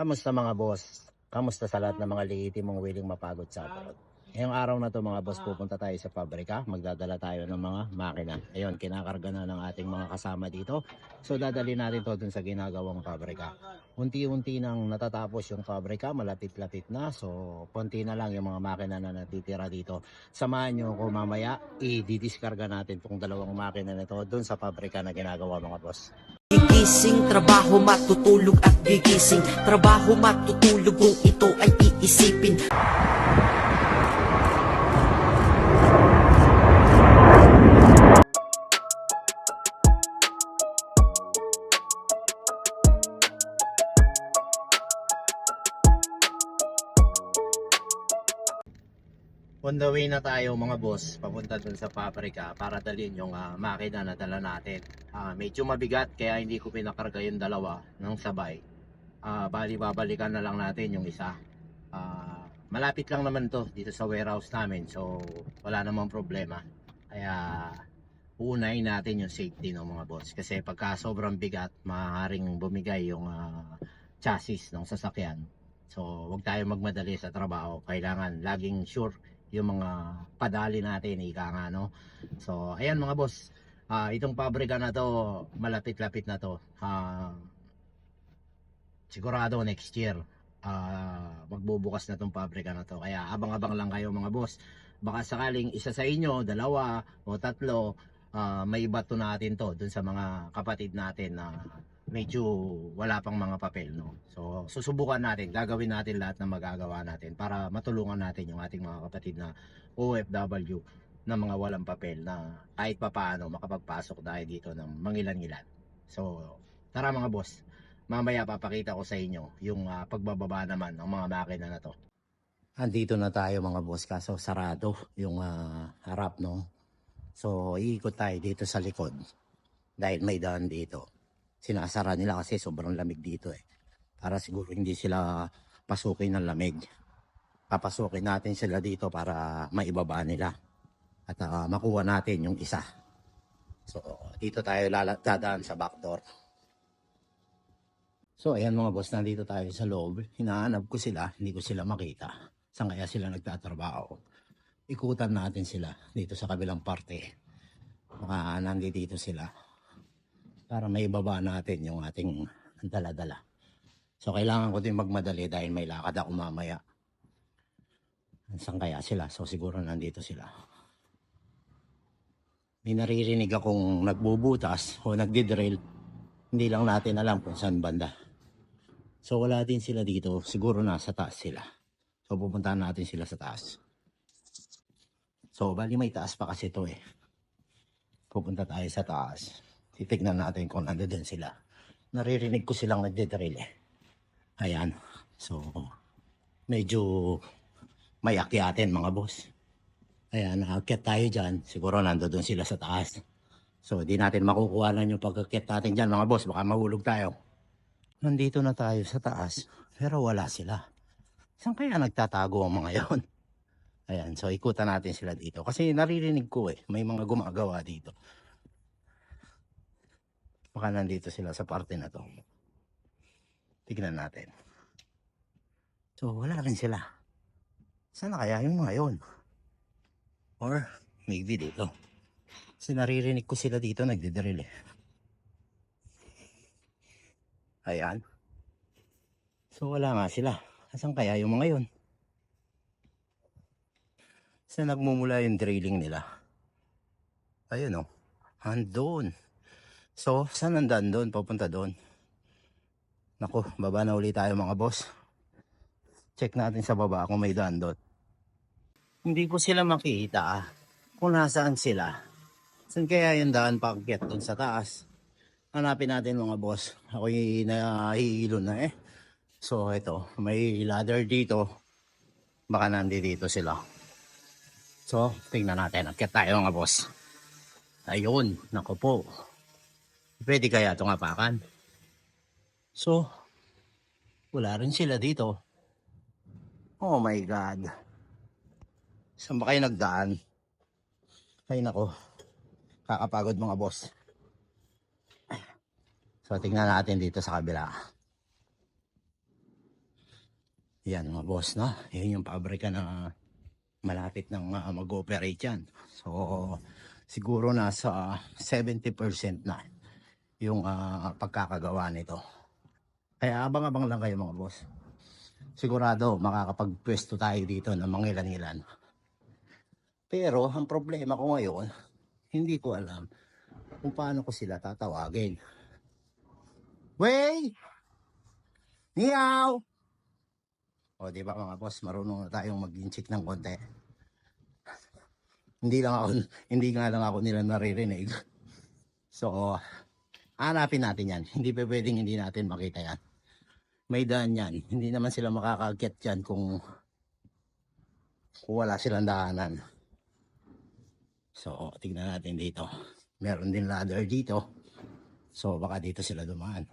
Kamusta mga boss? Kamusta sa lahat ng mga lehitimong willing mapagod sa abroad? Ngayong araw na to mga boss, pupunta tayo sa pabrika. Magdadala tayo ng mga makina. Ayun, kinakarga na ng ating mga kasama dito. So dadali natin to dun sa ginagawang pabrika. Unti-unti nang natatapos yung pabrika, malapit-lapit na. So konti na lang yung mga makina na natitira dito. Samahan nyo ako mamaya, i-discarga natin tong dalawang makina na to dun sa pabrika na ginagawa mga boss. Gigising, trabaho matutulog at gigising Trabaho matutulog kung ito ay iisipin On the way na tayo mga boss, papunta dun sa paprika para dalhin yung ah, makina na dala natin. Ah, medyo mabigat kaya hindi ko pinakarga yung dalawa ng sabay. Ah, bali babalikan na lang natin yung isa. Ah, malapit lang naman to dito sa warehouse namin so wala namang problema. Kaya uunahin natin yung safety ng mga boss kasi pagka sobrang bigat maaaring bumigay yung ah, chassis ng sasakyan. So wag tayo magmadali sa trabaho. Kailangan laging sure yung mga padali natin ika nga no? So ayan mga boss ah itong pabrika na to malapit-lapit na to. Ah, sigurado next year ah magbubukas na tong pabrika na to. Kaya abang-abang lang kayo mga boss. Baka sakaling isa sa inyo dalawa o tatlo ah, may bato natin to dun sa mga kapatid natin na medyo wala pang mga papel no. So susubukan natin, gagawin natin lahat ng magagawa natin para matulungan natin yung ating mga kapatid na OFW na mga walang papel na kahit papaano makapagpasok tayo dito ng mangilan-ngilan. So tara mga boss, mamaya papakita ko sa inyo yung ah, pagbababa naman ng mga makina na to. Andito na tayo mga boss kaso sarado yung ah, harap no. So iikot tayo dito sa likod dahil may daan dito sinasara nila kasi sobrang lamig dito eh. Para siguro hindi sila pasukin ng lamig. Papasukin natin sila dito para maibaba nila. At ah, makuha natin yung isa. So, dito tayo dadaan sa back door. So, ayan mga boss, nandito tayo sa loob. Hinahanap ko sila, hindi ko sila makita. Saan kaya sila nagtatrabaho? Ikutan natin sila dito sa kabilang parte. Baka nandito dito sila para may ibaba natin yung ating dala-dala. So kailangan ko din magmadali dahil may lakad ako mamaya. Saan kaya sila? So siguro nandito sila. May naririnig akong nagbubutas o nagdidrill. Hindi lang natin alam kung saan banda. So wala din sila dito. Siguro nasa taas sila. So pupuntahan natin sila sa taas. So bali may taas pa kasi to eh. Pupunta tayo sa taas titignan natin kung nandoon sila. Naririnig ko silang nagdidrill eh. Ayan. So, medyo may akyatin mga boss. Ayan, nakakyat tayo dyan. Siguro nandoon sila sa taas. So, di natin makukuha lang yung pagkakyat natin dyan mga boss. Baka mahulog tayo. Nandito na tayo sa taas. Pero wala sila. Saan kaya nagtatago ang mga yon? Ayan, so ikutan natin sila dito. Kasi naririnig ko eh, may mga gumagawa dito. Baka nandito sila sa parte na to. Tignan natin. So, wala rin sila. Sana kaya yung mga yun? Or, maybe dito. Kasi naririnig ko sila dito, nagdidrill eh. Ayan. So, wala nga sila. Asan kaya yung mga yun? Saan nagmumula yung drilling nila? Ayun oh. Andun. So, saan nandaan doon? Papunta doon. Naku, baba na uli tayo mga boss. Check natin sa baba kung may daan doon. Hindi ko sila makita ah. Kung nasaan sila. Saan kaya yung daan paakyat doon sa taas? Hanapin natin mga boss. Ako'y nahihilo na eh. So, ito. May ladder dito. Baka nandito sila. So, tingnan natin. Akyat tayo mga boss. Ayun. Naku po. Pwede kaya itong apakan? So, wala rin sila dito. Oh my God. Saan ba kayo nagdaan? Ay nako. Kakapagod mga boss. So, tingnan natin dito sa kabila. Yan mga boss, no? Yan yung pabrika na malapit ng uh, mag-operate yan. So, siguro nasa 70% na yung ah, pagkakagawa nito. Kaya abang-abang lang kayo mga boss. Sigurado makakapagpwesto tayo dito ng mangilan-ilan. Pero ang problema ko ngayon, hindi ko alam kung paano ko sila tatawagin. Wey! Niyaw! O, di ba mga boss, marunong na tayong mag-inchik ng konti. Hindi lang ako, hindi nga lang ako nila naririnig. So, hanapin natin yan. Hindi pa pwedeng hindi natin makita yan. May daan yan. Hindi naman sila makakaget yan kung, kung wala silang daanan. So, tignan natin dito. Meron din ladder dito. So, baka dito sila dumaan.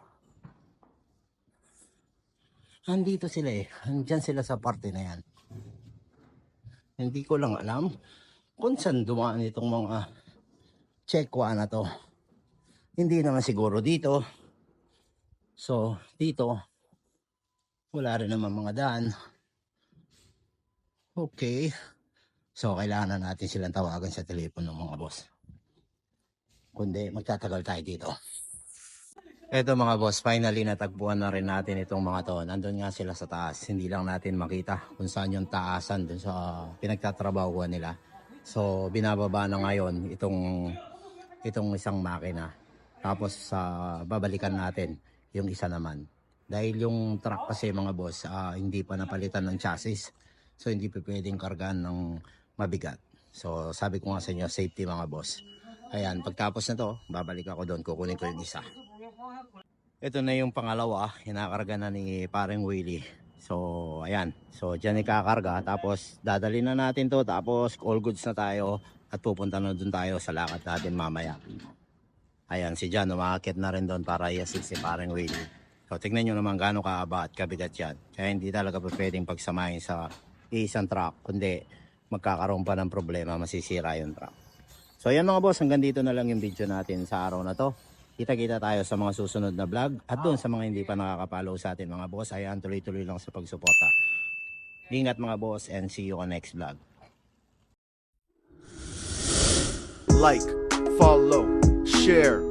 Andito sila eh. Andyan sila sa parte na yan. Hindi ko lang alam kung saan dumaan itong mga tsekwa na to. Hindi naman siguro dito. So, dito, wala rin naman mga daan. Okay. So, kailangan na natin silang tawagan sa telepono mga boss. Kundi, magtatagal tayo dito. Eto mga boss, finally natagpuan na rin natin itong mga to. Nandun nga sila sa taas. Hindi lang natin makita kung saan yung taasan dun sa pinagtatrabahuan nila. So, binababa na ngayon itong itong isang makina. Tapos sa babalikan natin yung isa naman. Dahil yung truck kasi mga boss, ah, hindi pa napalitan ng chassis. So, hindi pa pwedeng kargaan ng mabigat. So, sabi ko nga sa inyo, safety mga boss. Ayan, pagtapos na to, babalik ako doon, kukunin ko yung isa. Ito na yung pangalawa, hinakarga na ni pareng Willie. So, ayan. So, dyan ikakarga. Tapos, dadali na natin to. Tapos, all goods na tayo. At pupunta na dun tayo sa lakad natin mamaya. Ayan, si Jan, umakit na rin doon para i-assist si pareng Willie. So, tignan nyo naman gaano kaaba at kabigat yan. Kaya hindi talaga pa pwedeng pagsamahin sa isang truck. Kundi, magkakaroon pa ng problema, masisira yung truck. So, ayan mga boss, hanggang dito na lang yung video natin sa araw na to. Kita-kita tayo sa mga susunod na vlog at doon sa mga hindi pa nakakapollow sa atin mga boss. Ayan, tuloy-tuloy lang sa pagsuporta. Ingat mga boss and see you on next vlog. like, follow, share,